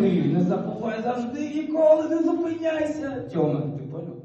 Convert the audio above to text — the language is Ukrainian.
ти не забувай завжди ніколи, не зупиняйся. Тьома, ти поняв?